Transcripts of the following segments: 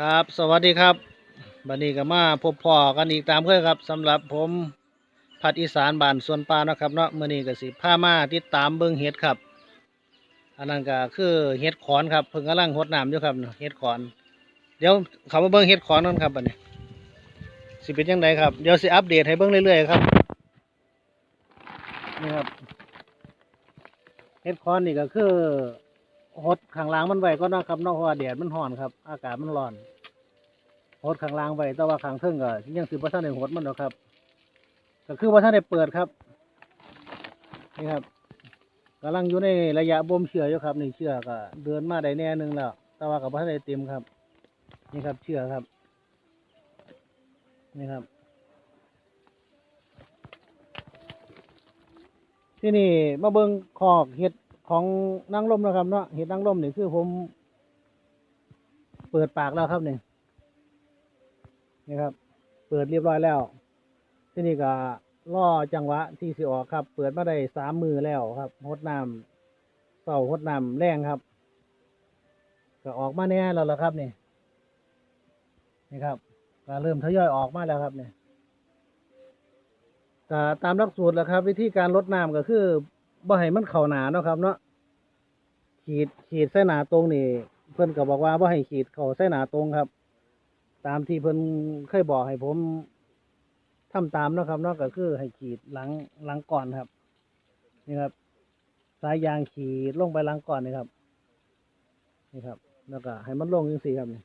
ครับ สวัสดีครับบันนี้ก็มาพบพ่อกันอีกตามเคยครับสำหรับผมพัดอีสานบ้านสวนปลาเนาะครับเนาะมือนี้ก็สิพามาติดตามเบิ่งเห็ดครับ อันนั้นก็คือเห็ดขอนครับเพิ่งกำลังหดน้ำอยู่ครับเห็ดขอน เดี๋ยวเขามาเบิ่งเห็ดขอนนั่นครับบัดนี้ สิเป็นยังไงครับเดี๋ยวสิอัปเดตให้เบิ่งเรื่อยๆครับนี่ครับเห็ดขอนนี่ก็คือ หดข้างล่างมันไว้ก็นาะครับนาะเพราะว่าแดดมันร้อนครับ อากาศมันร้อนหดข้างล่างไว้แต่ว่าข้างเทิงก็ยังสิบ่ทันได้หดมันหรอกครับก็คือว่าท่านได้เปิดครับนี่ครับกำลังอยู่ในระยะบ่มเชืออยู่ครับนี่เชือก็เดินมาได้แน่หนึงแล้ว แต่ว่ากับว่าท่านได้เต็มครับ นี่ครับเชือครับ นี่ครับที่นี่มาเบิ่งคอกเห็ด ของนางลมนะครับเนาะเห็ดนางลมนี่คือผม เปิดปากแล้วครับนี่นี่ครับ เปิดเรียบร้อยแล้ว ที่นี่ก็ล่อจังหวะที่สิออกครับ เปิดมาได้สามมือแล้วครับหดน้ำเสาหดน้ำแรงครับ ก็ออกมาแน่แล้วละครับนี่นี่ครับก็เริ่มทยอยออกมาแล้วครับเนี่ยก็ตามหลักสูตรแล้วครับ วิธีการลดน้ำก็คือบ่ให้มันเข่าหนาเนาะครับ เนาะ ขีดขีดเส้นหนาตรงนี่ เพิ่อนก็บอกว่าบ่าให้ขีดเขาเส้นหนาตรงครับ ตามที่เพิ่อนเคยบอกให้ผมทำตามนะครับนาะก็คือให้ขีดหลังหลังก่อนครับ นี่ครับ สายยางขีดลงไปหลังก่อนนี่ครับ นี่ครับ แล้วก็ให้มันลงยังสี่ครับนี่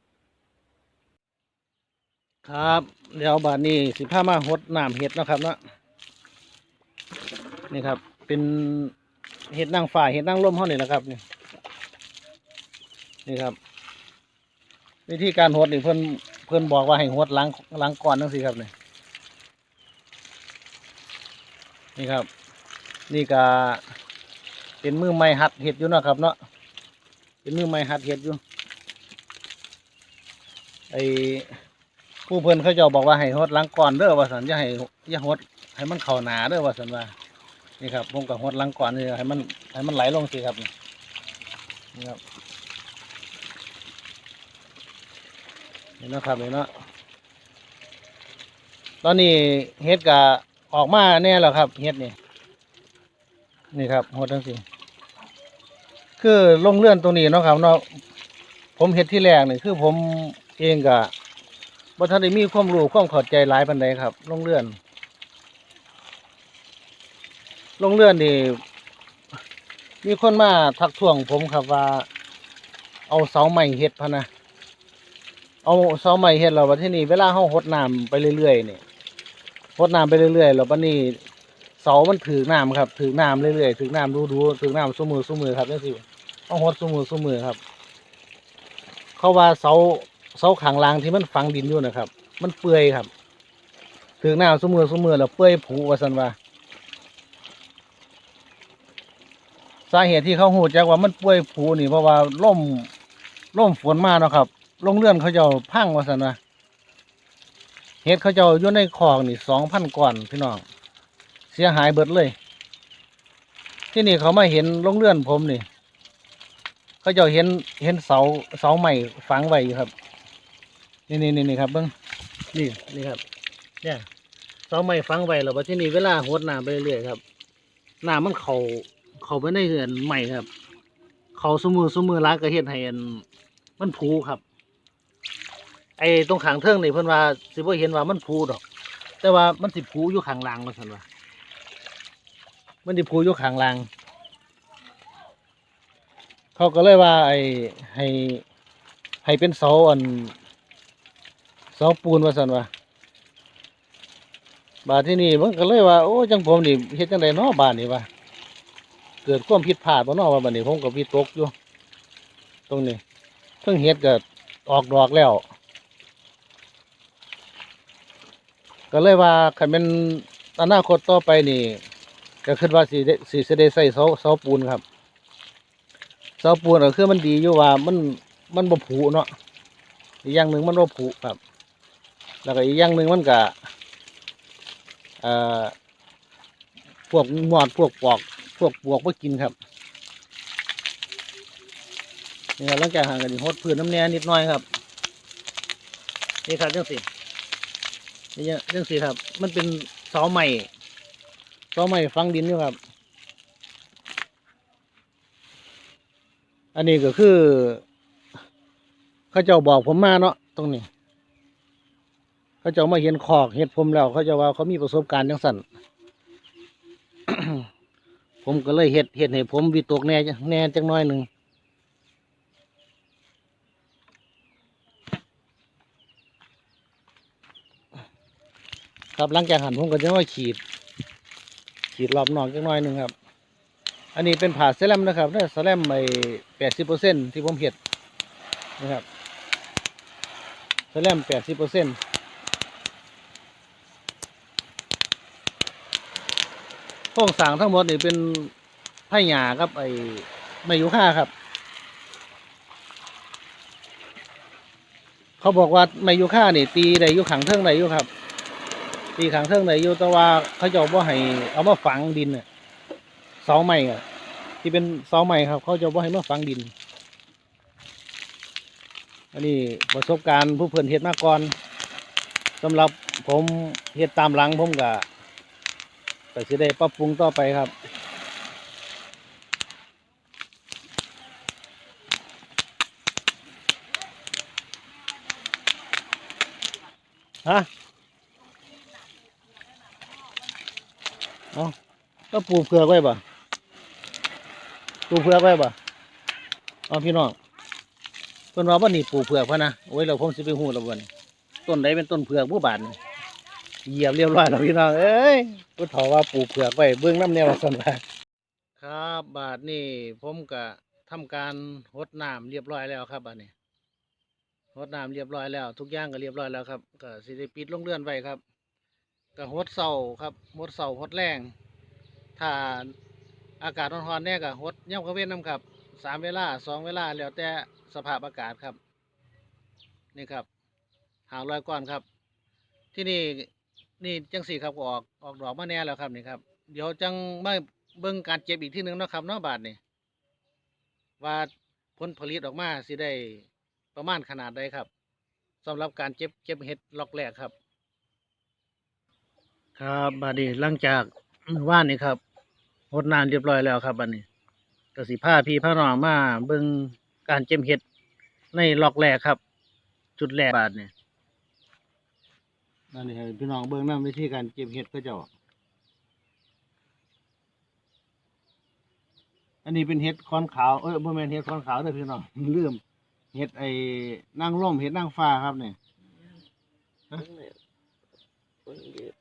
ครับ เดี๋ยวบาดนี้สิผ้ามาหดน้ำเห็ดนะครับเนาะนี่ครับ เป็นเห็ดนางฝ่ายเห็ดนางร่มเท่านี่แหละครับนี่ นี่ครับ วิธีการหดนี่เพิ่อนเพิ่อนบอกว่าให้หดหลังหลังก่อนนั่นสิครับนี่นี่ครับ นี่ก็เป็นมือไม้หัดเห็ดอยู่นะครับเนาะเป็นมือไม้หัดเห็ดอยู่ไอผู้เพิ่อนเขาจ้าบอกว่าให้หดหลังก่อนเด้อว่าสันอย่าให้อย่าหดให้มันเข่าหนาเด้อว่าสันว่านี่ครับผมกับหดหลังก่อนนี่ให้มันให้มันไหลลงสิครับนี่ครับ เห็นนาะครับเห็นเนาะตอนนี้เฮ็ดก็ออกมาแน่แล้วครับเฮ็ดนี่นี่ครับหดทั้งสี่คือลงเลื่อนตรงนี้เนาะครับเนาะผมเฮ็ดที่แรกนี่คือผมเองก็บ่ทันได้มีความรู้ความเข้าใจหลายปานใดครับ ลงเลื่อน ลงเลื่อนนี่มีคนมาทักท้วงผมครับว่า เอาเสาไม้เฮ็ดพะนะ เอาเสาไม้เฮ็ดแล้วบัดที่นี้เวลาเฮาหดน้ำไปเรื่อยๆนี่หดน้ำไปเรื่อยๆแล้วบัดนี้เสามันถือน้ำครับถือน้ำเรื่อยๆถือน้ำดูๆถือน้ำซุมือซมือครับจังซี่เฮาหดซมือซมือครับ เขาว่าเสาเสาข้างล่างที่มันฝังดินอยู่นะครับ มันเปื่อยครับถือน้ำซุมือซมือแล้วเปื่อยผุว่าซั่นว่าสาเหตุที่เขาฮู้จักว่ามันเปื่อยผุนี่เพราะว่าล่มล่มฝนมาเนาะครับ ลงเลื่อนเขาเจ้าพังวาสันนะเฮ็ดเขาเจ้าอยู่ในคลองนี่สองพันก่อนพี่น้องเสียหายเบิดเลย ที่นี่เขามาเห็นลงเลื่อนผมนี่ เขาเจ้าเห็นเห็นเสาเสาใหม่ฝังไว้อยู่ครับ นี่นี่นี่นี่ครับเบิ้งนี่นี่ครับ เนี่ยเสาใหม่ฝังไว้แล้วว่าที่นี่เวลาหดน้ำไปเรื่อยๆครับน้ำมันเขาเขาไปในเหือนใหม่ครับ เขาสมือสมือล้ากระเฮ็ดให้อันมันผูครับ ไอ้ตรงขางเทิงนี่เพิ่นว่าสิบ่เห็นว่ามันผูดอก แต่ว่ามันสิผูอยู่ข้างล่างว่าซั่นว่ามันสิผูอยู่ข้างล่าง เขาก็เลยว่าไอ้ให้ ให้เป็นเสาอันเสาปูนว่าซั่นว่าบาดที่นี่มันก็เลยว่า โอ้จังผมนี่เฮ็ดจังไดเนาะบ้านนี่ว่าเกิดความผิดพลาดบ่เนาะว่าบัดนี้ผมก็วิตกอยู่ ตรงนี้เพิ่งเฮ็ดก็ออกดอกแล้ว ก็เลยว่าคันเป็นอนาคตต่อไปนี่ก็คิดว่าสิได้สิสิได้ใส่เสาเสาปูนครับเสาปูนก็คือมันดีอยู่ว่ามันมันบ่ผุเนาะอีกอย่างหนึ่งมันบ่ผุครับ แล้วก็อีกอย่างหนึ่งมันก็เอ่อพวกหมอดพวกปอก พวกปวกบ่กินครับนี่ครับหลังจากห่างกันหดพื้นน้ำแน่นิดหน่อยครับนี่ครับจังสิ นี่จังสิครับ มันเป็นเสาใหม่เสาใหม่ฝังดินอยู่ครับ อันนี้ก็คือ เขาเจ้าบอกผมมาเนาะตรงนี้ เขาเจ้ามาเห็นขอกเห็ดผมแล้ว เขาเจะว่าเขามีประสบการณ์จังสันผมก็เลยเห็ดเห็ดให้ผมวิตกแน่แน่จังน้อยหนึ่ง ครับหลังจากหั่นผมก็จะว่าขีด ขีดรอบนอกจังน้อยหนึ่งครับ อันนี้เป็นผ่าเซรั่มนะครับเนี่ยเซรั่มไปแปดสิบเปอร์เซ็นที่ผมเห็ดนะครับเซรั่มแปดสิบเปอร์เซ็นโครงสร้างทั้งหมดนี่เป็นไผ่หญ้าครับไอ้ไม้ยูค่าครับ เขาบอกว่าไม้ยูค่านี่ตีได้อยู่ขังเทิงได้อยู่ครับ ตีขังเทิงได้อยู่แต่ว่าเขาจะว่าให้ เอามาฝังดินน่ะเสาใหม่อะที่เป็นเสาใหม่ครับ เขาจะว่าให้มาฝังดิน อันนี้ประสบการณ์ผู้เพื่อนเฮ็ดมาก่อนสำหรับผมเฮ็ดตามหลังผมก็ก็จะได้ปรับปรุงต่อไปครับฮะ เอาก็ปลูกเผือกไว้ป่ปลูกเผือกไว้ป่ะเอาพี่น้องเพิ่นว่าวันนี้ปลูกเผือกพะนะโอ้ยเราคงสิไปหูแล้ววันต้นใดเป็นต้นเผือกผู้บานเหยียบเรียบร้อยแล้วพี่น้องเอ้ยผู้เฒ่าว่าปลูกเผือกไว้เบื้องน้ำแนวสันว่าครับบาทนี่ผมก็ทำการหดน้ำเรียบร้อยแล้วครับบาทนี้หดน้ำเรียบร้อยแล้ว ทุกอย่างก็เรียบร้อยแล้วครับก็สิได้ปิดลงเรือนไว้ครับ ก็หดเสาครับหดเสาหดแรงถ้าอากาศร้อนๆเนี่ยก็หดเย่ำกระเว้นน้ำครับสามเวลาสองเวลาแล้วแต่สภาพอากาศครับ นี่ครับ หาร้อยก้อนครับ ที่นี่นี่จังสี่ครับก็ออกออกดอกมาแน่แล้วครับนี่ครับ เดี๋ยวจังมาเบิ่งการเจ็บอีกที่หนึ่งนะครับเนาะบาทนี่ว่าผลผลิตออกมาสิได้ประมาณขนาดใดครับสำหรับการเจ็บเจ็บเห็ดล็อกแรกครับ ครับบาดนี้หลังจากมื้อว่านนี่ครับหดน้ำเรียบร้อยแล้วครับบัดนี้ก็สิพาพี่พาน้องมาเบิ่งการเจ็บเห็ดในล็อกแรกครับ จุดแรกบาดนี่นั่นนี่ให้พี่น้องเบิ่งนำวิธีการเจ็บเห็ดก็เจ้า อันนี้เป็นเห็ดคอนขาว เอ้ยบ่แม่นเห็ดคอนขาวเด้อพี่น้อง ลืมเห็ดไอ้นางร่มเห็ดนางฟ้าครับเนี่ยฮะอั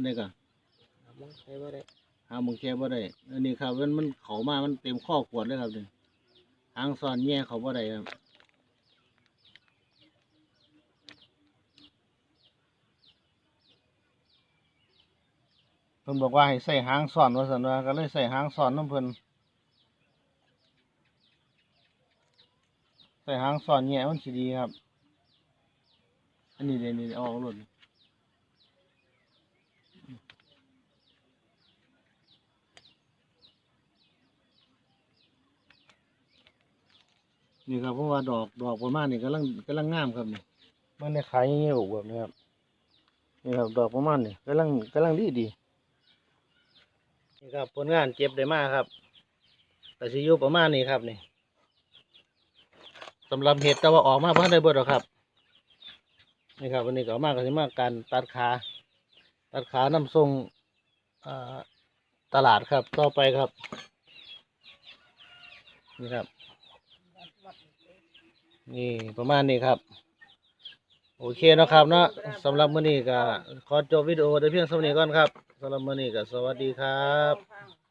นนี้ก็มึงใช้บ่ได้หาหมองแค่บ่ได้ อันนี้ครับมันมันเขามามันเต็มข้อขวดเลยครับนี่หางซ่อนแง่เขาบ่ได้ครับเพิ่นบอกว่าให้ใส่หางซ่อนว่าซั่นว่าก็เลยใส่หางซ่อนน้ำเพิ่นใส่หางซ่อนแง่มันสิดีครับ อันนี้เดี๋ยวนี้เอาออกหลุด นี่ครับเพราะว่าดอกดอกประมาณนี้กำลังกำลังงามครับนี่มันในขายอย่างเงี้ยแบบนี้ครับนี่ครับดอกประมาณนี้กำลังกำลังดีดีนี่ครับผลงานเจ็บได้มากครับ แต่สิอยู่ประมาณนี้ครับนี่สำหรับเห็ดแต่ว่าออกมาเพิ่งได้เบิดหรอกครับนี่ครับวันนี้ก็เอามากก็สิมาการตัดขาตัดขานำส่งอ่าตลาดครับต่อไปครับ นี่ครับ นี่ประมาณนี้ครับ โอเคเนาะครับเนาะสำหรับมื้อนี้ก็ขอจบวิดีโอแต่เพียงเท่านี้ก่อนครับสำหรับมื้อนี้ก็สวัสดีครับ